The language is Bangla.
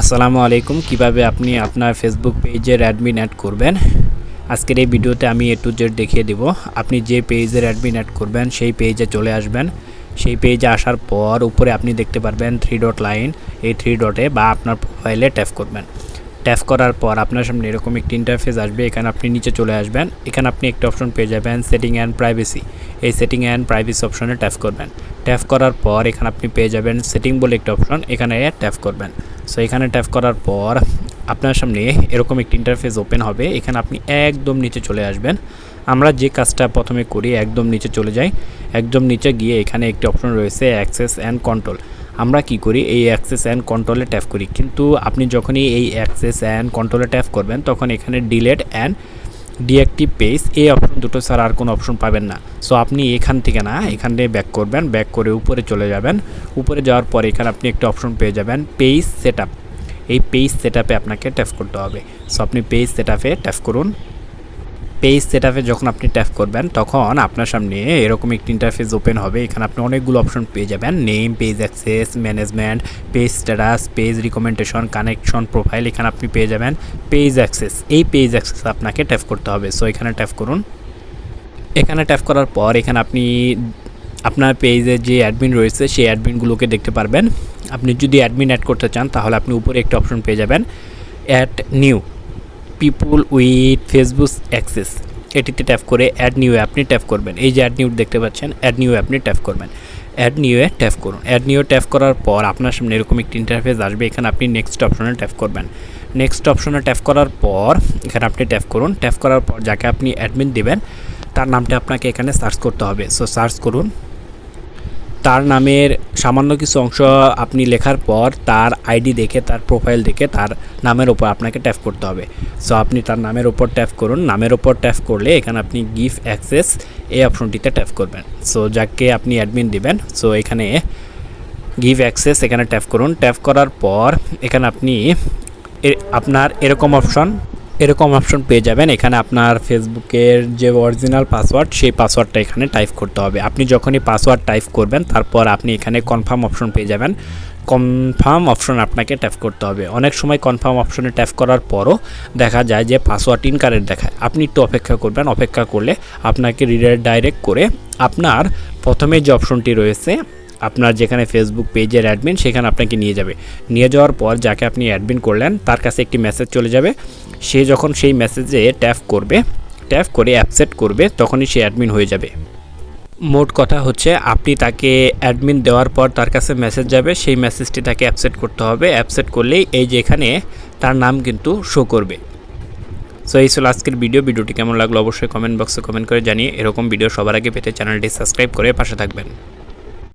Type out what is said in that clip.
আসসালামু আলাইকুম। কীভাবে আপনি আপনার ফেসবুক পেজের অ্যাডমিন অ্যাড করবেন? আজকের এই ভিডিওতে আমি এ টু জেড দেখিয়ে দেব। আপনি যে পেজের অ্যাডমিন অ্যাড করবেন, সেই পেজে চলে আসবেন। সেই পেজে আসার পর উপরে আপনি দেখতে পারবেন থ্রি ডট লাইন এই থ্রি ডটে বা আপনার প্রোফাইলে ট্যাপ করবেন। ট্যাপ করার পর আপনার সামনে এরকম একটি ইন্টারফেস আসবে। এখানে আপনি নিচে চলে আসবেন। এখানে আপনি একটা অপশন পেয়ে যাবেন সেটিং অ্যান্ড প্রাইভেসি এই সেটিং অ্যান্ড প্রাইভেসি অপশনে ট্যাপ করবেন। ট্যাপ করার পর এখানে আপনি পেয়ে যাবেন সেটিং বলে একটা অপশন এখানে ট্যাপ করবেন। সো এখানে ট্যাপ করার পর আপনার সামনে এরকম একটি ইন্টারফেস ওপেন হবে। এখানে আপনি একদম নিচে চলে আসবেন। আমরা যে কাজটা প্রথমে করি, একদম নিচে চলে যাই। একদম নিচে গিয়ে এখানে একটি অপশন রয়েছে অ্যাক্সেস অ্যান্ড কন্ট্রোল আমরা কি করি, এই অ্যাক্সেস অ্যান্ড কন্ট্রোলে ট্যাপ করি। কিন্তু আপনি যখনই এই অ্যাক্সেস অ্যান্ড কন্ট্রোলে ট্যাপ করবেন, তখন এখানে ডিলেট অ্যান্ড ডিঅ্যাক্টিভ পেজ এই অপশন দুটো ছাড়া আর কোনো অপশন পাবেন না। সো আপনি এখান থেকে না, এখান থেকে ব্যাক করবেন ব্যাক করে উপরে চলে যাবেন। উপরে যাওয়ার পরে এখানে আপনি একটা অপশন পেয়ে যাবেন পেজ সেট এই পেজ সেট আপনাকে ট্যাপ করতে হবে। সো আপনি পেজ সেট ট্যাপ করুন। পেজ সেট যখন আপনি ট্যাপ করবেন, তখন আপনার সামনে এরকম একটি ইন্টারফেস ওপেন হবে। এখানে আপনি অনেকগুলো অপশন পেয়ে যাবেন। Name page access management page status page recommendation connection profile এখানে আপনি পেয়ে যাবেন। পেজ অ্যাক্সেস এই পেজ অ্যাক্সেস আপনাকে ট্যাপ করতে হবে। সো এখানে ট্যাপ করুন। এখানে ট্যাপ করার পর এখানে আপনি, আপনার পেজে যে অ্যাডমিন রয়েছে, সেই অ্যাডমিনগুলোকে দেখতে পারবেন। আপনি যদি অ্যাডমিন অ্যাড করতে চান, তাহলে আপনি উপরে একটা অপশন পেয়ে যাবেন। Add new people with Facebook access এটিতে ট্যাপ করে অ্যাড নিউ আপনি ট্যাপ করবেন। এই যে অ্যাড নিউ দেখতে পাচ্ছেন অ্যাড নিউ আপনি ট্যাপ করবেন। অ্যাড নিউয়ে ট্যাপ করুন। অ্যাড নিউ ট্যাপ করার পর আপনার সামনে এরকম একটি ইন্টারফেস আসবে। এখানে আপনি নেক্সট অপশনে ট্যাপ করবেন। নেক্সট অপশনে ট্যাপ করার পর এখানে আপনি ট্যাপ করুন। ট্যাপ করার পর যাকে আপনি অ্যাডমিন দেবেন, তার নামটা আপনাকে এখানে সার্চ করতে হবে। সো সার্চ করুন। তার নামের সামান্য কিছু অংশ আপনি লেখার পর তার আইডি দেখে, তার প্রোফাইল দেখে তার নামের ওপর আপনাকে ট্যাপ করতে হবে। সো আপনি তার নামের ওপর ট্যাপ করুন। নামের ওপর ট্যাপ করলে এখানে আপনি গিফ অ্যাক্সেস এই অপশনটিতে ট্যাপ করবেন। সো যাকে আপনি অ্যাডমিন দিবেন সো এখানে গিভ অ্যাক্সেস এখানে ট্যাপ করুন। ট্যাপ করার পর এখানে আপনি আপনার এরকম অপশন এরকম অপশন পেয়ে যাবেন। এখানে আপনার ফেসবুকের যে অরিজিনাল পাসওয়ার্ড সেই পাসওয়ার্ডটা এখানে টাইপ করতে হবে। আপনি যখনই পাসওয়ার্ড টাইপ করবেন, তারপর আপনি এখানে কনফার্ম অপশন পেয়ে যাবেন। কনফার্ম অপশন আপনাকে ট্যাপ করতে হবে। অনেক সময় কনফার্ম অপশনে ট্যাপ করার পরও দেখা যায় যে পাসওয়ার্ড ইনকারেক্ট দেখায়। আপনি একটু অপেক্ষা করবেন, অপেক্ষা করলে আপনাকে ডাইরেক্ট করে আপনার প্রথমে যে অপশনটি রয়েছে আপনার যেখানে ফেসবুক পেজের অ্যাডমিন সেখানে আপনাকে নিয়ে যাবে। নিয়ে যাওয়ার পর যাকে আপনি অ্যাডমিন করলেন, তার কাছে একটি মেসেজ চলে যাবে। সে যখন সেই মেসেজে ট্যাপ করবে ট্যাপ করে অ্যাপসেট করবে, তখনই সে অ্যাডমিন হয়ে যাবে। মোট কথা হচ্ছে, আপনি তাকে অ্যাডমিন দেওয়ার পর তার কাছে মেসেজ যাবে, সেই মেসেজটি তাকে অ্যাপসেট করতে হবে। অ্যাপসেট করলেই এই যে এখানে তার নাম কিন্তু শো করবে। সো এই ছিল আজকের ভিডিও ভিডিওটি কেমন লাগল অবশ্যই কমেন্ট বক্সে কমেন্ট করে জানিয়ে এরকম ভিডিও সবার আগে পেতে চ্যানেলটি সাবস্ক্রাইব করে পাশে থাকবেন।